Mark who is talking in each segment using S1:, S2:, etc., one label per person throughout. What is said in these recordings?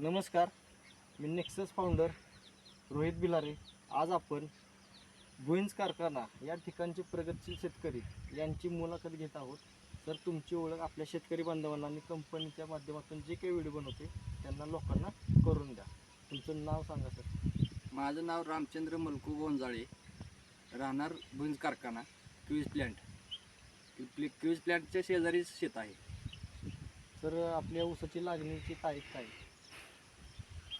S1: नमस्कार मी Nexus founder Rohit Bilare. आज आपण गुईन्स कारखाना या ठिकाणचे प्रगतशील शेतकरी यांची मुलाखत घेत आहोत. तर तुमची ओळख आपल्या शेतकरी बांधवांना आणि कंपनीच्या माध्यमातून जे काही व्हिडिओ बनवते त्यांना लोकांना करून द्या. तुमचं नाव सांगा सर.
S2: माझं नाव रामचंद्र मलकू गोंजाळे. राहणार भुंज कारखाना क्यूज प्लॅन्ट प्ले क्यूज प्लॅन्टच्या शेजारीच शेत आहे.
S1: सर आपल्या ऊसाची लागणीची तारीख काय?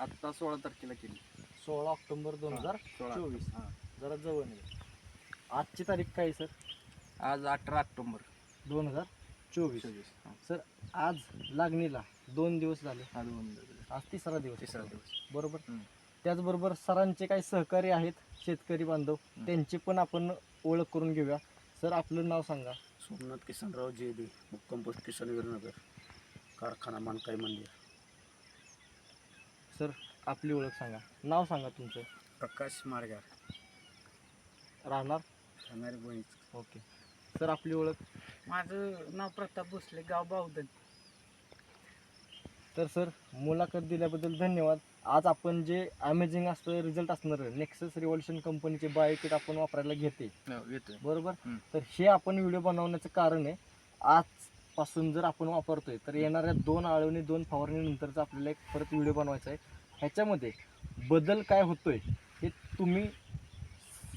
S2: आत्ता सोळा तारखेला केली.
S1: सोळा ऑक्टोबर दोन हजार
S2: सोळा.
S1: चोवीस.
S2: हां.
S1: जरा जवळ नाही आजची तारीख काय आहे, सर?
S2: आज अठरा ऑक्टोबर.
S1: दोन हजार चोवीस.
S2: चोवीस हां.
S1: सर आज लागणीला दोन दिवस झाले.
S2: हा दोन दिवस.
S1: आज तिसरा दिवस.
S2: तिसरा दिवस.
S1: बरोबर. त्याचबरोबर सरांचे काही सहकारी आहेत शेतकरी बांधव. त्यांची पण आपण ओळख करून घेऊया. सर आपलं नाव सांगा.
S3: सोमनाथ किसनराव जे बी मुक्काम पोस्ट किसन वीरनगर कारखाना मानकाई मंदिर.
S1: सर आपली ओळख सांगा. नाव सांगा तुमचं.
S3: प्रकाश मार्गार.
S1: राहणार?
S3: राहणारे बोईज
S1: ओके. सर आपली ओळख?
S4: माझं नाव प्रताप भोसले गाव बावधन.
S1: तर सर मुलाखत दिल्याबद्दल धन्यवाद. आज आपण जे अमेझिंग असतं रिझल्ट असणार नेक्सस रिव्हॉल्युशन कंपनीचे बायोकिट आपण वापरायला घेते
S2: हो, येतोय
S1: बरोबर?
S2: हं.
S1: तर हे आपण व्हिडिओ बनवण्याचं कारण आहे पासून जर आपण वापरतोय तर येणाऱ्या दोन आळवणी दोन फवारणीनंतरचा आपल्याला एक परत व्हिडिओ बनवायचा आहे. ह्याच्यामध्ये बदल काय होतोय हे तुम्ही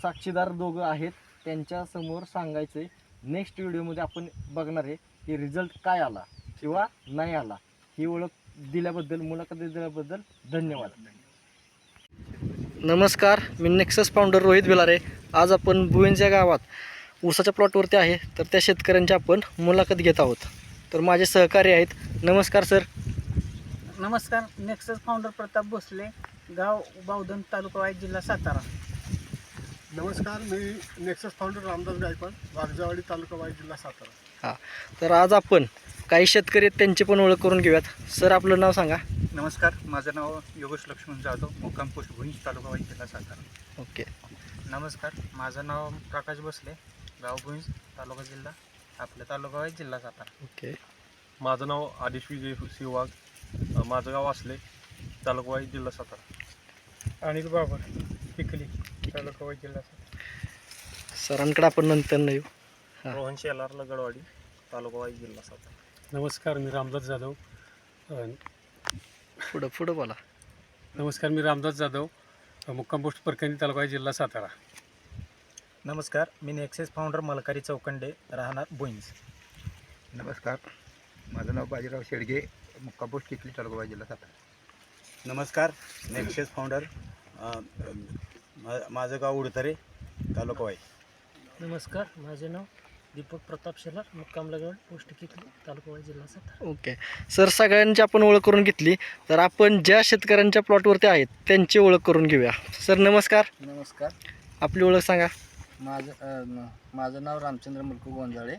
S1: साक्षीदार दोघं आहेत त्यांच्यासमोर सांगायचं आहे नेक्स्ट व्हिडिओमध्ये आपण बघणार आहे की रिझल्ट काय आला किंवा नाही आला. ही ओळख दिल्याबद्दल मुलाखत दिल्याबद्दल धन्यवाद. नमस्कार मी नेक्सस फाउंडर रोहित बिलारे. आज आपण बुवेंच्या गावात ऊसाच्या प्लॉटवरती आहे. तर त्या शेतकऱ्यांची आपण मुलाखत घेत आहोत. तर माझे सहकारी आहेत. नमस्कार सर
S4: नमस्कार. नेक्सस फाउंडर प्रताप भोसले गाव बावधन तालुका वाईट जिल्हा सातारा.
S5: नमस्कार. मी नेक्सस फाउंडर रामदास गायकवाड वाघजावाडी तालुका वाई जिल्हा सातारा.
S1: तर आज आपण काही शेतकरी आहेत त्यांची पण ओळख करून घेऊयात. सर आपलं नाव सांगा.
S6: नमस्कार. माझं नाव योगेश लक्ष्मण जाधव मुक्काम पोस्ट भुईंज तालुका वाई जिल्हा सातारा.
S1: ओके.
S6: नमस्कार. माझं नाव प्रकाश बसले गाव भुईंज तालुका जिल्हा. आपल्या तालुका वाई जिल्हा सातारा.
S1: ओके.
S5: माझं नाव आदिश विजय शिववाग अ, माझं गाव असले तालुका वाई जिल्हा सातारा.
S6: अनिल बाबर पिकली तालुका वाई जिल्हा सातारा.
S1: सरांकडे आपण नंतर नाही येऊ हा.
S5: रोहन शेलार लगडवाडी तालुका वाई जिल्हा सातारा.
S7: नमस्कार मी रामदास जाधव.
S1: पुढं पुढं बोला.
S7: नमस्कार मी रामदास जाधव. मुक्काम पोस्ट परकणी तालुका जिल्हा सातारा.
S6: नमस्कार मी नेक्सेस फाउंडर मलकारी चौकंडे राहणार भुईंज
S8: नमस्कार माझं नाव बाजीराव शेडगे मुक्काम पोस्ट चिखली तालुका वाई, जिल्हा सातारा.
S9: नमस्कार नेक्सेस फाउंडर मा- माझं गाव उडतरे तालुका वाई.
S4: नमस्कार माझे नाव दीपक प्रताप शेलार मुक्काम लगड पोस्ट किकली तालुका वाईट जिल्हा सातारा.
S1: ओके. सर सगळ्यांची आपण ओळख करून घेतली तर आपण ज्या शेतकऱ्यांच्या प्लॉटवरती आहेत त्यांची ओळख करून घेऊया. सर नमस्कार.
S2: नमस्कार.
S1: आपली ओळख सांगा.
S2: माझं माझं नाव रामचंद्र मलकू गोंजाळे.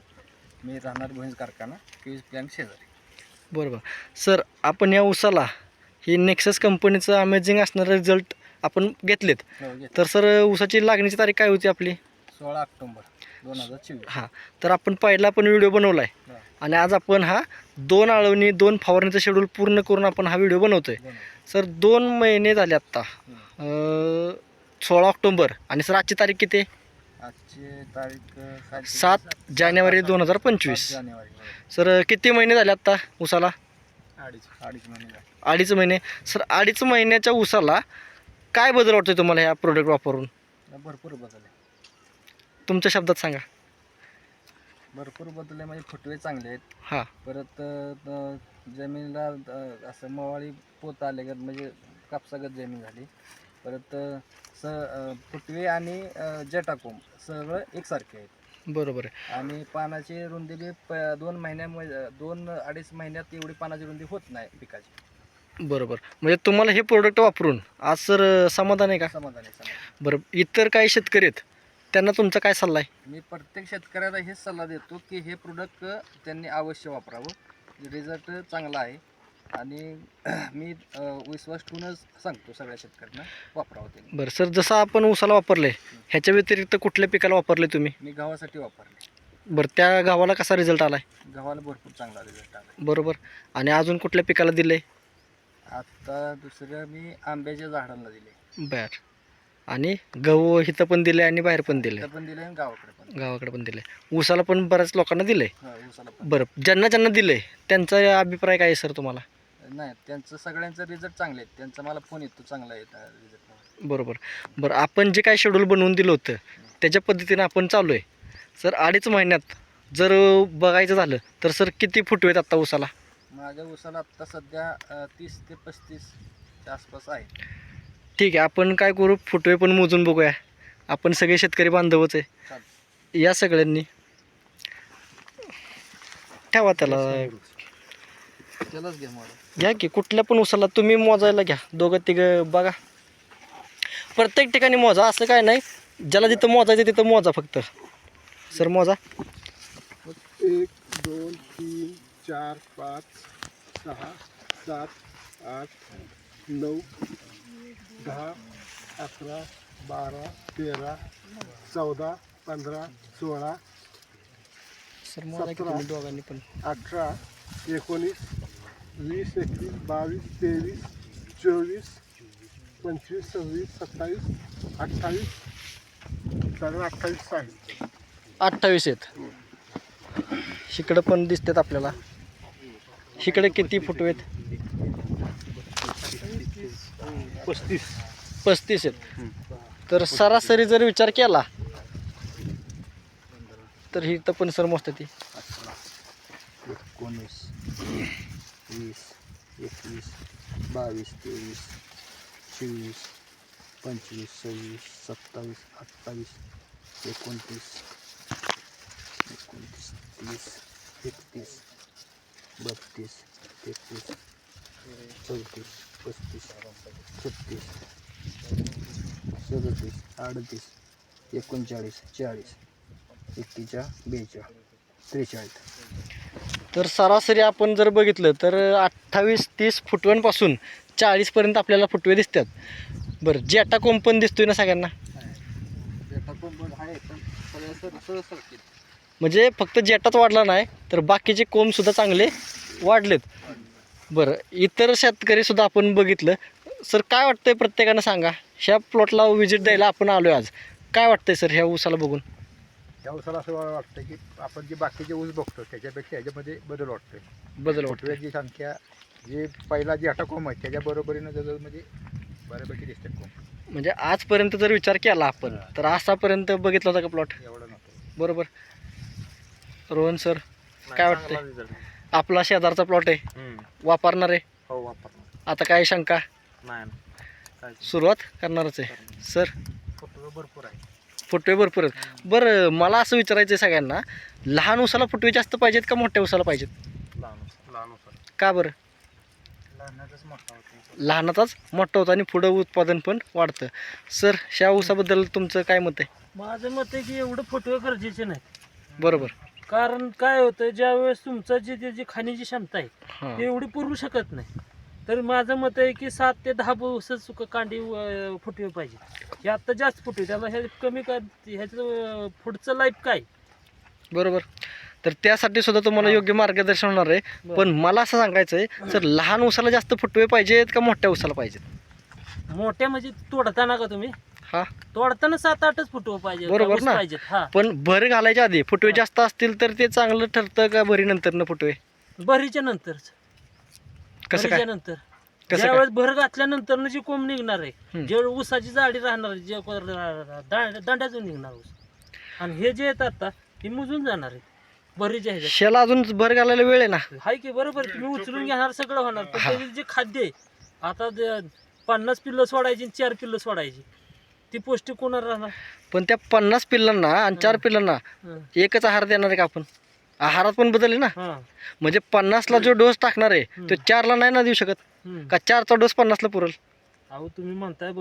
S2: मी राहणार भुंज कारखाना क्यूज प्लॅन्ट शेजारी.
S1: बरोबर. सर आपण या ऊसाला ही नेक्सस कंपनीचं अमेझिंग असणारं रिझल्ट आपण घेतलेत.
S2: हो, घेतलं.
S1: तर सर ऊसाची लागणीची तारीख काय होती आपली?
S2: सोळा ऑक्टोबर दोन हजार चोवीस.
S1: हां. तर आपण पहिला पण व्हिडिओ बनवला आहे
S2: हा.
S1: आणि आज आपण हा दोन आळवणी दोन फवारणीचं शेड्यूल पूर्ण करून आपण हा व्हिडिओ बनवतोय. सर दोन महिने झाले आत्ता. अं, सोळा ऑक्टोबर. आणि सर आजची तारीख किती? आहे?
S2: आजची तारीख सात
S1: सात जानेवारी दोन हजार
S2: सात
S1: पंचवीस
S2: जानेवारी बरोबर.
S1: सर किती महिने झाले आत्ता ऊसाला
S2: अडीच. अडीच महिने झाले.
S1: अडीच महिने. सर अडीच महिन्याच्या ऊसाला काय बदल वाटतोय तुम्हाला ह्या प्रोडक्ट वापरून?
S2: भरपूर बदल आहे.
S1: तुमच्या शब्दात सांगा.
S2: भरपूर बदल आहे म्हणजे फुटवे चांगले आहेत.
S1: हां.
S2: परत अ, जमिनीला अ, असं मवाळी पोत आले म्हणजे कापसागत जमीन झाली. परत स फुटवे आणि जटाकोंब सगळं एकसारखे आहेत.
S1: बरोबर आहे.
S2: आणि पानाची रुंदी बी प दोन महिन्यामध्ये दोन अडीच महिन्यात एवढी पानाची रुंदी होत नाही पिकाची.
S1: बरोबर. म्हणजे तुम्हाला हे प्रोडक्ट वापरून आज सर समाधान आहे का?
S2: समाधान आहे समाधान
S1: बरं इतर काही शेतकरी आहेत त्यांना तुमचा काय सल्ला आहे?
S2: मी प्रत्येक शेतकऱ्याला हेच सल्ला देतो की हे प्रोडक्ट त्यांनी अवश्य वापरावं. रिझल्ट चांगला आहे. आणि मी विश्वास ठेवूनच सांगतो सगळ्या शेतकऱ्यांना वापरावं त्यांनी
S1: बरं सर जसं आपण ऊसाला वापरले ह्याच्या व्यतिरिक्त कुठल्या पिकाला वापरले तुम्ही?
S2: मी गव्हासाठी वापरले.
S1: बरं त्या गावाला कसा रिझल्ट आला आहे
S2: गव्हाला भरपूर चांगला रिझल्ट आला
S1: बरोबर. आणि अजून कुठल्या पिकाला दिले
S2: आता दुसरं मी आंब्याच्या झाडांना दिले
S1: बर. आणि गहू इथं पण दिले आणि बाहेर पण दिले
S2: इथं पण दिले आणि गावाकडे पण
S1: गावाकडे पण दिले ऊसाला पण बऱ्याच लोकांना दिले
S2: हा, ऊसाला पण.
S1: बरं ज्यांना ज्यांना दिले त्यांचा अभिप्राय काय आहे सर तुम्हाला?
S2: नाही त्यांचं सगळ्यांचं रिझल्ट चांगले आहेत. त्यांचा मला फोन येतो चांगला येत रिझल्ट
S1: बरोबर. बरं आपण जे काय शेड्यूल बनवून दिलं होतं त्याच्या पद्धतीने आपण चालू आहे सर अडीच महिन्यात जर बघायचं झालं तर सर किती फुटवे आहेत आत्ता ऊसाला?
S2: माझ्या ऊसाला आत्ता सध्या अं, तीस ते पस्तीस आसपास आहे.
S1: ठीक आहे आपण काय करू? फुटवे पण मोजून बघूया. आपण सगळे शेतकरी बांधवच आहे. या सगळ्यांनी ठेवा त्याला.
S2: त्यालाच घ्या
S1: की कुठल्या पण उसाला तुम्ही मोजायला घ्या. दोघं तिघं बघा. प्रत्येक ठिकाणी मोजा. असं काय नाही. ज्याला जिथं मोजायचं तिथं मोजा फक्त. सर मोजा.
S5: एक दोन तीन चार पाच सहा सात आठ नऊ दहा अकरा बारा तेरा चौदा पंधरा सोळा
S1: सर मोजा की तुम्ही दोघांनी पण.
S5: अठरा एकोणीस वीस एकवीस बावीस तेवीस चोवीस पंचवीस सव्वीस सत्तावीस अठ्ठावीस साडे अठ्ठावीस आहे
S1: अठ्ठावीस आहेत. इकडं पण दिसतात आपल्याला. इकडे किती फुटवे आहेत?
S5: पस्तीस.
S1: पस्तीस आहेत. तर सरासरी जर विचार केला तर ही तर पण सर मस्त ती.
S3: एकोणीस. वीस एकवीस बावीस तेवीस चोवीस पंचवीस सव्वीस सत्तावीस अठ्ठावीस एकोणतीस एकोणतीस तीस एकतीस बत्तीस तेहतीस चौतीस पस्तीस छत्तीस सदतीस अडतीस एकोणचाळीस चाळीस एक्केचाळ बेचाळ त्रेचाळीस.
S1: तर सरासरी आपण जर बघितलं तर अठ्ठावीस तीस फुटव्यांपासून चाळीसपर्यंत आपल्याला फुटवे दिसतात. बरं जेटा कोंब पण दिसतोय ना सगळ्यांना? म्हणजे फक्त जेटाच वाढला नाही तर बाकीचे कोंबसुद्धा चांगले वाढलेत. बरं इतर शेतकरीसुद्धा आपण बघितलं. सर काय वाटतंय प्रत्येकानं सांगा? ह्या प्लॉटला व्हिजिट द्यायला आपण आलो आहे आज. काय वाटतंय सर ह्या ऊसाला बघून?
S8: या ऊसाला असं वाटतं की आपण जे बाकीचे ऊस बघतो त्याच्यापेक्षा ह्याच्यामध्ये बदल वाटतोय.
S1: बदल वाटतोय.
S8: फुटव्याची संख्या जे पहिला जे अटकोम आहे त्याच्या बरोबरीनं जवळ म्हणजे बऱ्यापैकी दिसते कोंब.
S1: म्हणजे आजपर्यंत जर विचार केला आपण तर आतापर्यंत बघितला होता का प्लॉट
S8: एवढं नव्हतं.
S1: बरोबर. रोहन सर काय वाटतंय? आपला शेजारचा प्लॉट आहे. वापरणार आहे.
S6: हो वापरणार.
S1: आता काय शंका?
S6: नाही
S1: सुरुवात करणारच आहे. सर?
S6: फोटो भरपूर आहे
S1: फुटवे भरपूर आहेत. बरं मला असं विचारायचं आहे सगळ्यांना लहान उसाला फुटवे जास्त पाहिजेत का मोठ्या उसाला पाहिजेत?
S6: लहान लहान
S1: का बरं?
S6: लहानातच मोठा होतो.
S1: लहानाचाच मोठं होतं आणि पुढं उत्पादन पण वाढतं. सर ह्या ऊसाबद्दल तुमचं काय मत आहे?
S4: माझं मत आहे की एवढं फुटवे गरजेचे नाही.
S1: बरोबर.
S4: कारण काय होतं ज्या वेळेस तुमचं जे त्याची खाण्याची क्षमता आहे
S1: हां.
S4: ते एवढी पुरू शकत नाही. तर माझं मत आहे की सात ते दहा बस सुक कांडी फुटवे पाहिजे. हे आत्ता जास्त फुटवे त्याला हे कमी का ह्याचं पुढचं लाईफ काय?
S1: बरोबर. तर त्यासाठी सुद्धा तुम्हाला योग्य मार्गदर्शन होणार आहे. पण मला असं सांगायचं आहे सर लहान उसाला जास्त फुटवे पाहिजेत का मोठ्या उसाला पाहिजेत?
S4: मोठ्या म्हणजे तोडताना का तुम्ही?
S1: हा.
S4: तोडताना सात आठच फुटवे पाहिजे
S1: बरोबर ना. पण भर घालायच्या आधी फुटवे जास्त असतील तर ते चांगलं ठरतं का भरी नंतर न फुटवे?
S4: भरीच्या नंतरच.
S1: कसं काय?
S4: नंतर
S1: कसं
S4: ज्या
S1: काय?
S4: वेळेस भर घातल्यानंतर जी कोंब निघणार आहे
S1: हम्म.
S4: जे ऊसाची जाडी राहणार जे दांड- दांड्यातून निघणार ऊस. आणि हे जे येतात आता हे मुजून जाणार आहे भरीच्या ह्याच्यात
S1: शेला अजून भर घालायला वेळ आहे ना?
S4: हाय की बरोबर. तुम्ही उचलून घेणार सगळं होणार. पण. त्याचे जे खाद्य आहे आता पन्नास पिल्लं सोडायची आणि चार पिल्लं सोडायची. ती पौष्टिक कोणाला राहणार?
S1: पण त्या पन्नास पिल्लांना आणि चार पिल्लांना
S4: हं.
S1: एकच आहार देणार आहे का आपण? आहारात पण बदल आहे ना.
S4: हा.
S1: म्हणजे पन्नासला जो डोस टाकणार आहे तो चारला नाही ना देऊ शकत. का चारचा डोस पन्नासला पुरल?
S4: अहो तुम्ही म्हणताय